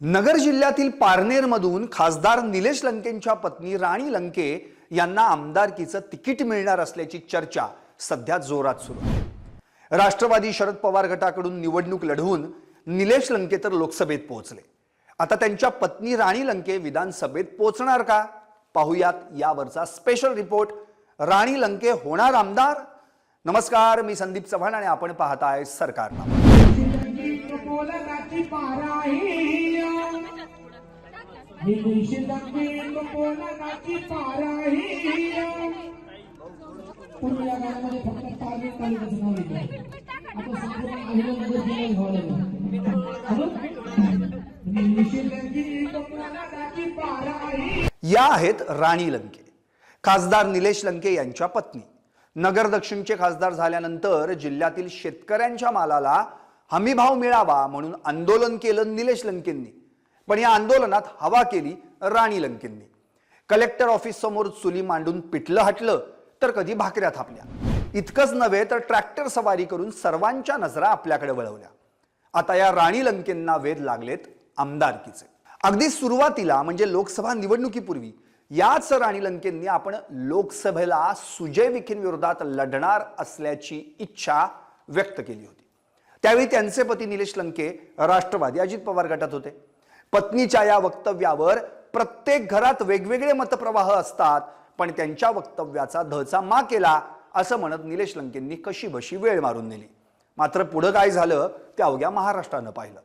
नगर जिल्ह्यातील पारनेरमधून खासदार निलेश लंकेंच्या पत्नी राणी लंके यांना आमदारकीचं तिकीट मिळणार असल्याची चर्चा सध्या जोरात सुरू आहे. राष्ट्रवादी शरद पवार गटाकडून निवडणूक लढवून निलेश लंके तर लोकसभेत पोहोचले. आता त्यांच्या पत्नी राणी लंके विधानसभेत पोहोचणार का? पाहुयात यावरचा स्पेशल रिपोर्ट राणी लंके होणार आमदार? नमस्कार मी संदीप चव्हाण आणि आपण पाहताय सरकारनामा पूर्वी या गाण्यामध्ये फक्त तालुक्याचं नाव येतं आता संपूर्ण अहिल्यानगर या आहेत राणी लंके. खासदार निलेश लंके यांच्या पत्नी. नगर दक्षिणचे खासदार झाल्यानंतर जिल्ह्यातील शेतकऱ्यांच्या मालाला हमीभाव मिळावा म्हणून आंदोलन केलं निलेश लंकेंनी. पण या आंदोलनात हवा केली राणी लंकेंनी. कलेक्टर ऑफिस समोर चुली मांडून पिटलं हटलं तर कधी भाकऱ्या थापल्या. इतकंच नव्हे तर ट्रॅक्टर सवारी करून सर्वांच्या नजरा आपल्याकडे वळवल्या. आता या राणी लंकेंना वेध लागलेत आमदारकीचे. अगदी सुरुवातीला म्हणजे लोकसभा निवडणुकीपूर्वी याच राणी लंकेंनी आपण लोकसभेला सुजय विखेंविरोधात लढणार असल्याची इच्छा व्यक्त केली होती. त्यावेळी त्यांचे पती निलेश लंके राष्ट्रवादी अजित पवार गटात होते. पत्नीच्या या वक्तव्यावर प्रत्येक घरात वेगवेगळे मतप्रवाह असतात पण त्यांच्या वक्तव्याचा धचा मा केला असं म्हणत निलेश लंकेंनी कशी बशी वेळ मारून नेली. मात्र पुढं काय झालं ते अवघ्या महाराष्ट्रानं पाहिलं.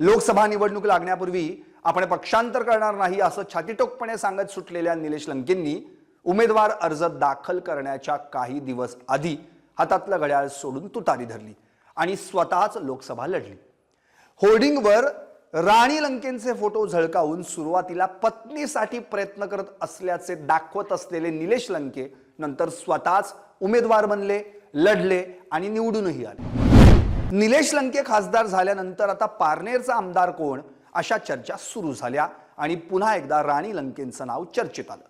लोकसभा निवडणूक लागण्यापूर्वी आपण पक्षांतर करणार नाही असं छातीटोकपणे सांगत सुटलेल्या निलेश लंकेंनी उमेदवार अर्ज दाखल करण्याच्या काही दिवस आधी हातातलं घड्याळ सोडून तुतारी धरली. आणि स्वतःच लोकसभा लढली. होर्डिंगवर राणी लंकेंचे फोटो झळकावून सुरुवातीला पत्नीसाठी प्रयत्न करत असल्याचे दाखवत असलेले निलेश लंके नंतर स्वतःच उमेदवार बनले लढले आणि निवडूनही आले. निलेश लंके खासदार झाल्यानंतर आता पारनेरचा आमदार कोण अशा चर्चा सुरू झाल्या आणि पुन्हा एकदा राणी लंकेंचं नाव चर्चेत आलं.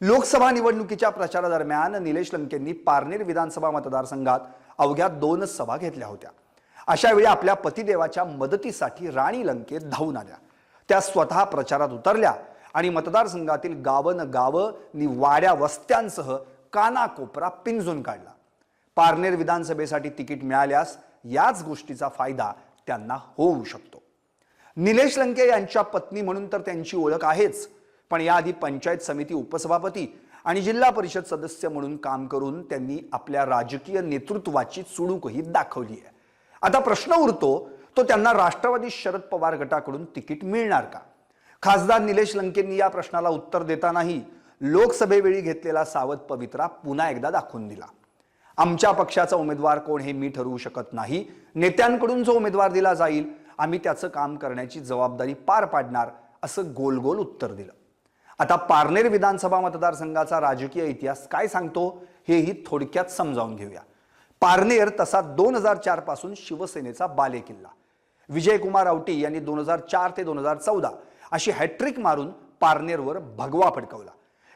लोकसभा निवडणुकीच्या प्रचारादरम्यान निलेश लंकेंनी पारनेर विधानसभा मतदारसंघात अवघ्या दोनच सभा घेतल्या होत्या. अशावेळी आपल्या पतिदेवाच्या मदतीसाठी राणी लंकेत धावून आल्या. त्या स्वतः प्रचारात उतरल्या आणि मतदारसंघातील गावन गावं नि वाड्या वस्त्यांसह कानाकोपरा पिंजून काढला. पारनेर विधानसभेसाठी तिकीट मिळाल्यास याच गोष्टीचा फायदा त्यांना होऊ शकतो. निलेश लंके यांच्या पत्नी म्हणून तर त्यांची ओळख आहेच पण याआधी पंचायत समिती उपसभापती आणि जिल्हा परिषद सदस्य म्हणून काम करून त्यांनी आपल्या राजकीय नेतृत्वाची चुडूकही दाखवली आहे. आता प्रश्न उरतो तो त्यांना राष्ट्रवादी शरद पवार गटाकडून तिकीट मिळणार का? खासदार निलेश लंकेंनी या प्रश्नाला उत्तर देतानाही लोकसभेवेळी घेतलेला सावध पवित्रा पुन्हा एकदा दाखवून दिला. आमच्या पक्षाचा उमेदवार कोण हे मी ठरवू शकत नाही. नेत्यांकडून जो उमेदवार दिला जाईल आम्ही त्याचं काम करण्याची जबाबदारी पार पाडणार असं गोल गोल उत्तर दिलं. आता पारनेर विधानसभा मतदारसंघाचा राजकीय इतिहास काय सांगतो हेही थोडक्यात समजावून घेऊया. पारनेर तसा दोन हजार चारपासून शिवसेनेचा बालेकिल्ला. विजयकुमार औटी यांनी दोन हजार चार ते दोन हजार चौदा अशी हॅट्रिक मारून पारनेरवर भगवा फडकवला.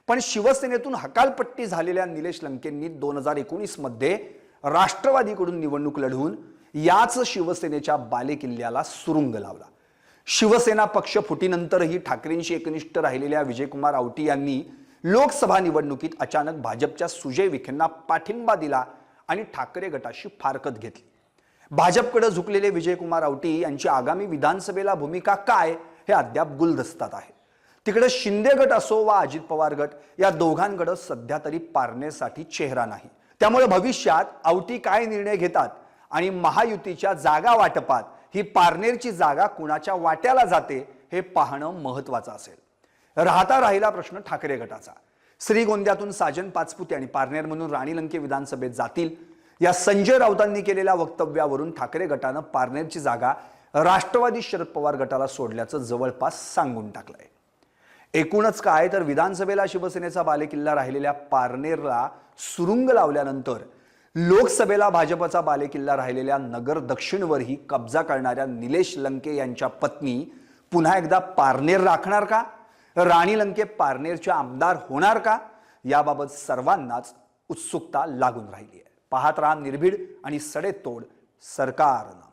पण शिवसेनेतून हकालपट्टी झालेल्या निलेश लंकेंनी दोन हजार एकोणीसमध्ये राष्ट्रवादीकडून निवडणूक लढवून याच शिवसेनेच्या बालेकिल्ल्याला सुरुंग लावला. शिवसेना पक्ष फुटीनंतरही ठाकरेंशी एकनिष्ठ राहिलेल्या विजयकुमार आवटी यांनी लोकसभा निवडणुकीत अचानक भाजपच्या सुजय विखेंना पाठिंबा दिला आणि ठाकरे गटाशी फारकत घेतली. भाजपकडे झुकलेले विजयकुमार आवटी यांची आगामी विधानसभेला भूमिका काय हे अद्याप गुलदस्तात आहे. तिकडे शिंदे गट असो वा अजित पवार गट या दोघांकडे सध्या तरी पारण्यासाठी चेहरा नाही. त्यामुळे भविष्यात आवटी काय निर्णय घेतात आणि महायुतीच्या जागा वाटपात ही पारनेरची जागा कुणाच्या वाट्याला जाते हे पाहणं महत्वाचं असेल. राहता राहिला प्रश्न ठाकरे गटाचा. श्रीगोंद्यातून साजन पाचपुते आणि पारनेरमधून राणी लंके विधानसभेत जातील. या संजय राऊतांनी केलेल्या वक्तव्यावरून ठाकरे गटानं पारनेरची जागा राष्ट्रवादी शरद पवार गटाला सोडल्याचं जवळपास सांगून टाकलंय. एकूणच काय तर विधानसभेला शिवसेनेचा बालेकिल्ला राहिलेल्या पारनेरला सुरुंग लावल्यानंतर लोकसभेला भाजपचा बालेकिल्ला राहिलेल्या नगर दक्षिणवरही कब्जा करणाऱ्या निलेश लंके यांच्या पत्नी पुन्हा एकदा पारनेर राखणार का? राणी लंके पारनेरच्या आमदार होणार का? याबाबत सर्वांनाच उत्सुकता लागून राहिली आहे. पाहत राहा निर्भीड आणि सडेतोड सरकारनं.